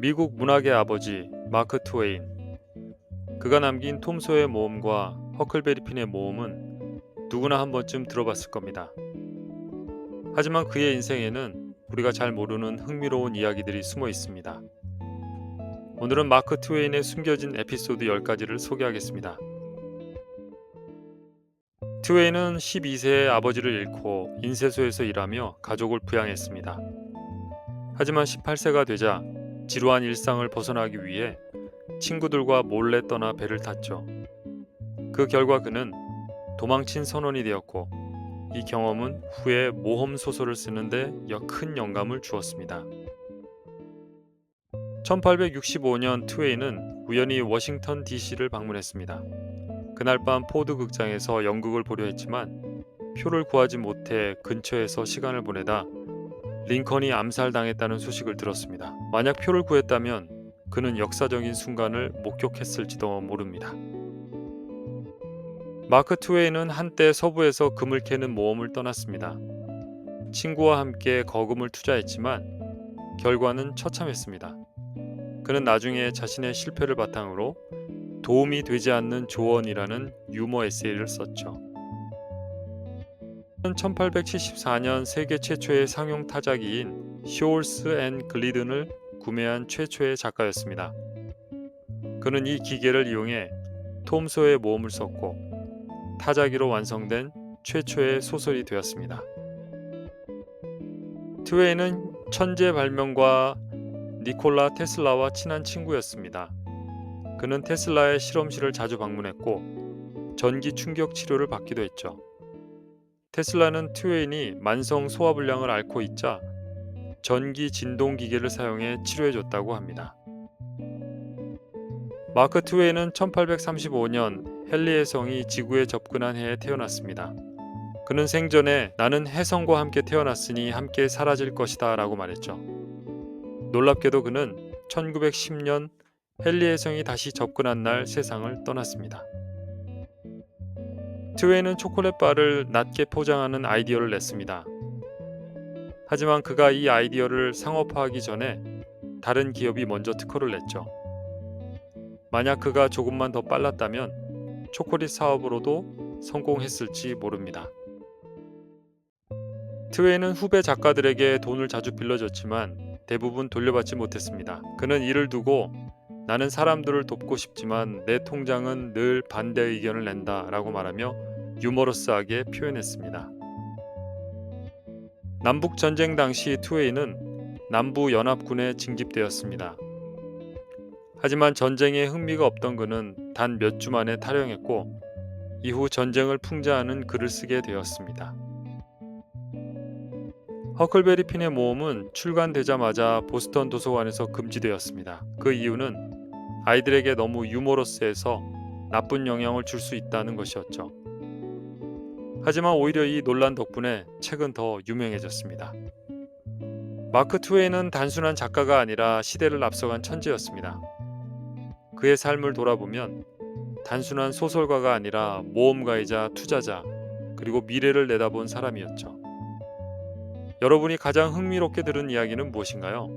미국 문학의 아버지 마크 트웨인. 그가 남긴 톰 소의 모험과 허클베리 핀의 모험은 누구나 한 번쯤 들어봤을 겁니다. 하지만 그의 인생에는 우리가 잘 모르는 흥미로운 이야기들이 숨어 있습니다. 오늘은 마크 트웨인의 숨겨진 에피소드 10가지를 소개하겠습니다. 트웨인은 12세에 아버지를 잃고 인쇄소에서 일하며 가족을 부양했습니다. 하지만 18세가 되자 지루한 일상을 벗어나기 위해 친구들과 몰래 떠나 배를 탔죠. 그 결과 그는 도망친 선원이 되었고 이 경험은 후에 모험 소설을 쓰는데 여- 큰 영감을 주었습니다. 1865년 트웨이는 우연히 워싱턴 DC를 방문했습니다. 그날 밤 포드 극장에서 연극을 보려 했지만 표를 구하지 못해 근처에서 시간을 보내다 링컨이 암살당했다는 소식을 들었습니다. 만약 표를 구했다면 그는 역사적인 순간을 목격했을지도 모릅니다. 마크 트웨이는 한때 서부에서 금을 캐는 모험을 떠났습니다. 친구와 함께 거금을 투자했지만 결과는 처참했습니다. 그는 나중에 자신의 실패를 바탕으로 도움이 되지 않는 조언이라는 유머 에세이를 썼죠. 1874년 세계 최초의 상용 타자기인 쇼울스 앤 글리든을 구매한 최초의 작가였습니다. 그는 이 기계를 이용해 톰소의 모험을 썼고 타자기로 완성된 최초의 소설이 되었습니다. 트웨이는 천재 발명가 니콜라 테슬라와 친한 친구였습니다. 그는 테슬라의 실험실을 자주 방문했고 전기 충격 치료를 받기도 했죠. 테슬라는 트웨인이 만성 소화불량을 앓고 있자 전기 진동 기계를 사용해 치료해 줬다고 합니다. 마크 트웨인은 1835년 헨리의 성이 지구에 접근한 해에 태어났습니다. 그는 생전에 나는 해성과 함께 태어났으니 함께 사라질 것이다 라고 말했죠. 놀랍게도 그는 1910년 헨리의 성이 다시 접근한 날 세상을 떠났습니다. 트웨이는 초콜릿 바를 낮게 포장하는 아이디어를 냈습니다. 하지만 그가 이 아이디어를 상업화하기 전에 다른 기업이 먼저 특허를 냈죠. 만약 그가 조금만 더 빨랐다면 초콜릿 사업으로도 성공했을지 모릅니다. 트웨이는 후배 작가들에게 돈을 자주 빌려줬지만 대부분 돌려받지 못했습니다. 그는 이를 두고 나는 사람들을 돕고 싶지만 내 통장은 늘 반대 의견을 낸다 라고 말하며 유머러스하게 표현했습니다. 남북 전쟁 당시 투웨이는 남부 연합군에 징집되었습니다. 하지만 전쟁에 흥미가 없던 그는 단 몇 주 만에 탈영했고 이후 전쟁을 풍자하는 글을 쓰게 되었습니다. 허클베리 핀의 모험은 출간되자마자 보스턴 도서관에서 금지되었습니다. 그 이유는 아이들에게 너무 유머러스해서 나쁜 영향을 줄 수 있다는 것이었죠. 하지만 오히려 이 논란 덕분에 책은 더 유명해졌습니다. 마크 트웨이는 단순한 작가가 아니라 시대를 앞서간 천재였습니다. 그의 삶을 돌아보면 단순한 소설가가 아니라 모험가이자 투자자, 그리고 미래를 내다본 사람이었죠. 여러분이 가장 흥미롭게 들은 이야기는 무엇인가요?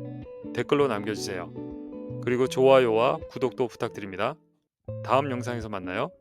댓글로 남겨주세요. 그리고 좋아요와 구독도 부탁드립니다. 다음 영상에서 만나요.